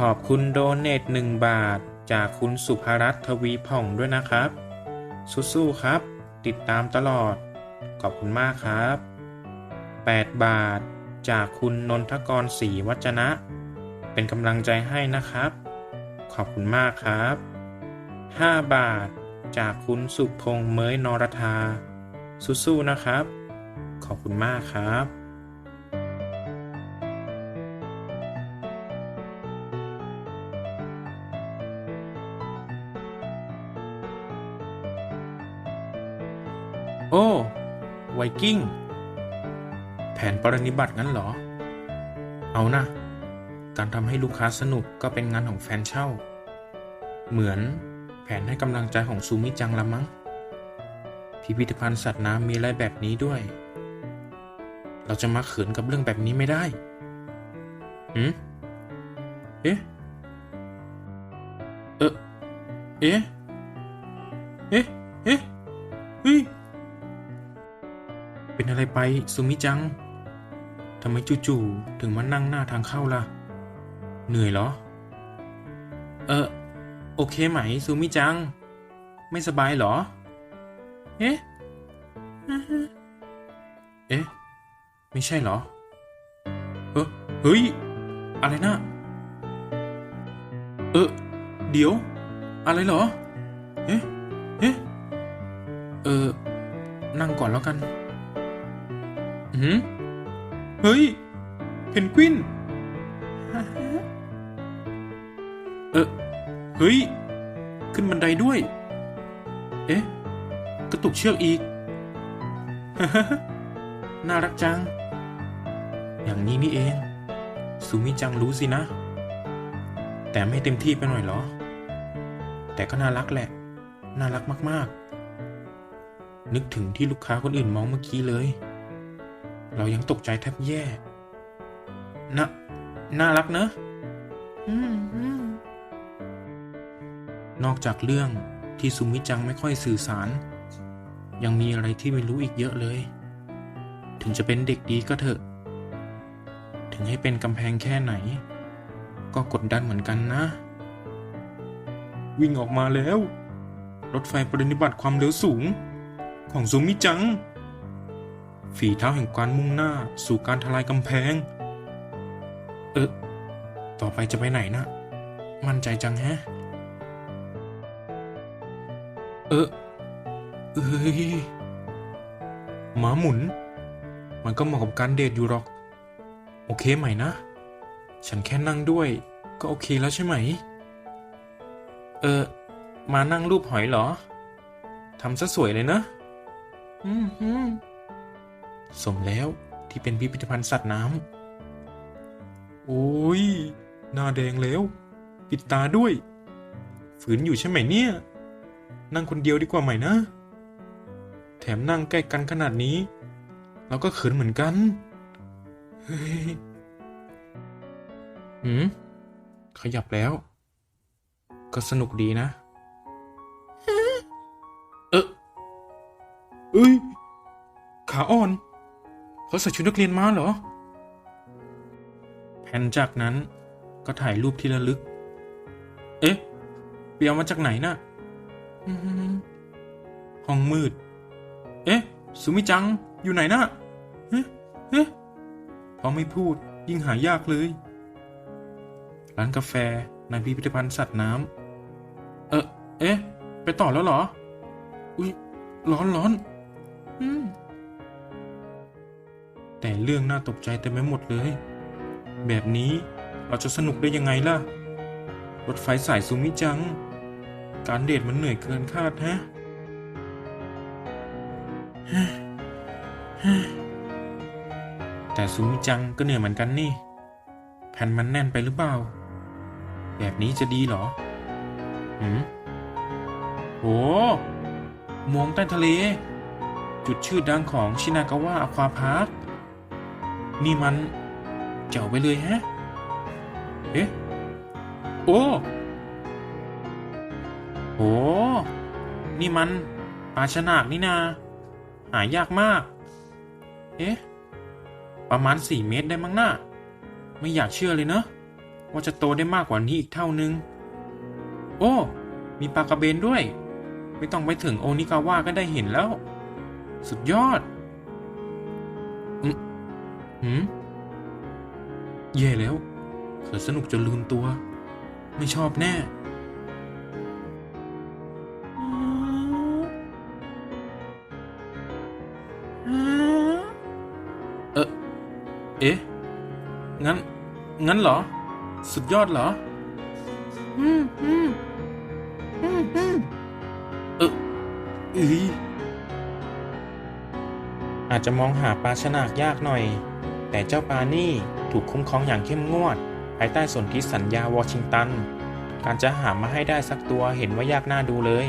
ขอบคุณโดเนทหนึ่งบาท จากคุณสุภรัตน์ทวีผ่องด้วยนะครับ สู้ๆครับ ติดตามตลอด ขอบคุณมากครับ 8 บาท จากคุณนนทกรศรีวัจนะ เป็นกำลังใจให้นะครับ ขอบคุณมากครับ 5 บาท จากคุณสุพงษ์เมยนรธาสู้ๆนะครับ ขอบคุณมากครับ โอ้ไวกิ้ง แผนปรนิบัติงั้นเหรอ เอานะ การทำให้ลูกค้าสนุกก็เป็นงานของแฟนเช่า เหมือนแผนให้กำลังใจของซูมิจังละมั้ง พิพิธภัณฑ์สัตว์น้ำมีอะไรแบบนี้ด้วย เราจะมาเขินกับเรื่องแบบนี้ไม่ได้หืมเอ๊ะ เออเอ๊ะ เอ๊ะ เอ๊ะเฮ้ย เป็นอะไรไปซูมิจัง ทำไมจู่ๆถึงมานั่งหน้าทางเข้าล่ะ เหนื่อยเหรอ เออ โอเคไหมซูมิจัง ไม่สบายเหรอ เอ๊ะ เอ๊ะ ไม่ใช่เหรอ เออเฮ้ย อะไรนะ เออ เดี๋ยว อะไรเหรอ เอ๊ะ เอ๊ะ เออ นั่งก่อนแล้วกัน อืมเฮ้ย เพนกวิน เออเฮ้ย ขึ้นบันไดด้วย เอ๊ะ กระตุกเชือกอีก น่ารักจัง อย่างนี้นี่เอง ซูมิจังรู้สินะ แต่ไม่เต็มที่ไปหน่อยเหรอ แต่ก็น่ารักแหละ น่ารักมาก ๆ นึกถึงที่ลูกค้าคนอื่นมองเมื่อกี้เลย เรายังตกใจแทบแย่น่าน่ารักเนอะอืมอืมนอกจากเรื่องที่ซุมิจังไม่ค่อยสื่อสาร ยังมีอะไรที่ไม่รู้อีกเยอะเลย ถึงจะเป็นเด็กดีก็เถอะ ถึงให้เป็นกำแพงแค่ไหน ก็กดดันเหมือนกันนะ วิ่งออกมาแล้ว รถไฟปฏิบัติความเร็วสูง ของซูมิจัง ฝีเท้าแห่งการมุ่งหน้าสู่การทลายกำแพง เออต่อไปจะไปไหนนะ มั่นใจจังแฮะ เออเอ้ยหมาหมุน มันก็เหมาะกับการเดทอยู่หรอก โอเคไหมนะ ฉันแค่นั่งด้วยก็โอเคแล้วใช่ไหม เออ มานั่งรูปหอยเหรอ ทำซะสวยเลยนะ อืมอืม สมแล้วที่เป็นพิพิธภัณฑ์สัตว์น้ำ โอ้ย หน้าแดงแล้ว ปิดตาด้วย ฝืนอยู่ใช่ไหมเนี่ย นั่งคนเดียวดีกว่าไหมนะ แถมนั่งใกล้กันขนาดนี้ เราก็เขินเหมือนกัน เฮ้ยหืม ขยับแล้ว ก็สนุกดีนะเออเอ้ย ขาอ่อน เขาใส่ชุดนักเรียนมาเหรอ แผ่นจากนั้นก็ถ่ายรูปที่ระลึก เอ๊ะไปเอามาจากไหนน่ะอืมห้องมืด เอ๊ะ สุมิจัง อยู่ไหนน่ะเอ๊ะเอ๊ะพอไม่พูดยิ่งหายากเลย ร้านกาแฟในพิพิธภัณฑ์สัตว์น้ำ เออเอ๊ะ ไปต่อแล้วเหรอ อุ้ยร้อนร้อน อืม แต่เรื่องน่าตกใจเต็มไปหมดเลย แบบนี้เราจะสนุกได้ยังไงล่ะ รถไฟสายซูมิจัง การเดทมันเหนื่อยเกินคาดฮะแต่ซูมิจังก็เหนื่อยเหมือนกันนี่ แผ่นมันแน่นไปหรือเปล่า แบบนี้จะดีเหรอหืมโหมองใต้ทะเล จุดชื่อดังของชินากาวะอควาพาร์ค นี่มันเจ๋วไปเลยฮะ เอ๊ะ โอ้โห นี่มันปลาชนากนี่นา หายากมาก เอ๊ะ ประมาณสี่เมตรได้มั้งน่าไม่อยากเชื่อเลยเนอะว่าจะโตได้มากกว่านี้อีกเท่านึง โอ้ มีปลากระเบนด้วย ไม่ต้องไปถึงโอนิกาวะก็ได้เห็นแล้ว สุดยอด หืมแย่แล้วเขิดสนุกจนลืมตัว ไม่ชอบแน่ เออเอ๊ะ งั้น งั้นเหรอ สุดยอดเหรอ อืมอืมอืมอืมเออเอ้ยอาจจะมองหาปลาฉนากยากหน่อย แต่เจ้าปลานี่ถูกคุ้มครองอย่างเข้มงวด ภายใต้สนธิสัญญาวอชิงตัน การจะหามาให้ได้สักตัวเห็นว่ายากน่าดูเลย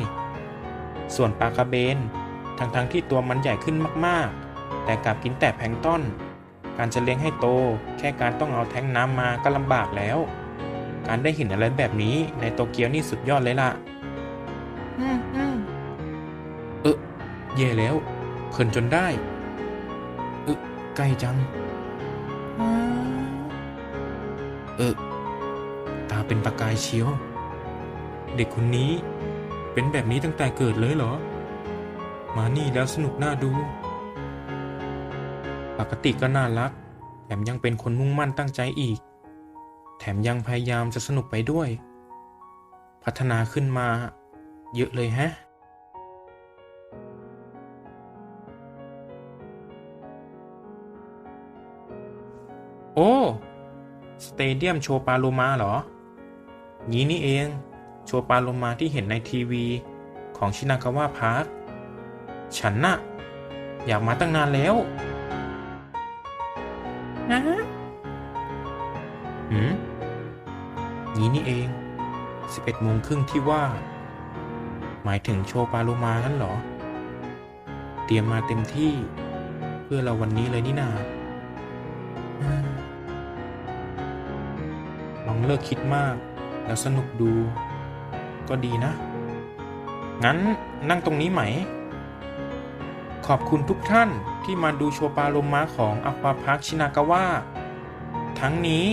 ส่วนปลากระเบน ทั้งๆทที่ตัวมันใหญ่ขึ้นมากๆ แต่กลับกินแต่แพลงก์ต้น การจะเลี้ยงให้โต แค่การต้องเอาแท้งน้ำมาก็ลำบากแล้ว การได้เห็นอะไรแบบนี้ในโตเกียวนี่สุดยอดเลยล่ะอืมอืมเออแย่แล้วเขินจนได้ เออใกล้จัง เออ ตาเป็นประกายเชียว เด็กคนนี้เป็นแบบนี้ตั้งแต่เกิดเลยเหรอ มานี่แล้วสนุกน่าดู ปกติก็น่ารัก แถมยังเป็นคนมุ่งมั่นตั้งใจอีก แถมยังพยายามจะสนุกไปด้วย พัฒนาขึ้นมา เยอะเลยแฮะโอ้ เตเดียมโชว์ปาโลมาเหรองี้นี่เอง โชว์ปาโลมาที่เห็นในทีวีของชินากาวะพาร์ค ฉันน่ะ อยากมาตั้งนานแล้วนะหืมงี้นี่เอง 11โมงครึ่งที่ว่า หมายถึงโชว์ปาโลมานั่นเหรอ เตรียมมาเต็มที่เพื่อเราวันนี้เลยนี่นาอื ลองเลิกคิดมาก แล้วสนุกดู ก็ดีนะ งั้นนั่งตรงนี้ไหม ขอบคุณทุกท่านที่มาดูโชว์ปาลมมาของอควาพาร์คชินากาวะทั้งนี้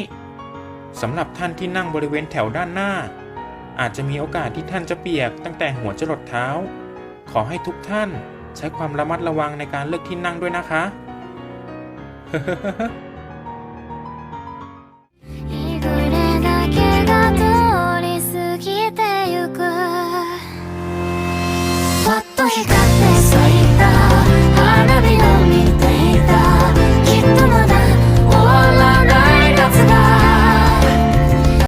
สำหรับท่านที่นั่งบริเวณแถวด้านหน้า อาจจะมีโอกาสที่ท่านจะเปียกตั้งแต่หัวจรดเท้า ขอให้ทุกท่านใช้ความระมัดระวังในการเลือกที่นั่งด้วยนะคะ と光って咲いた花火の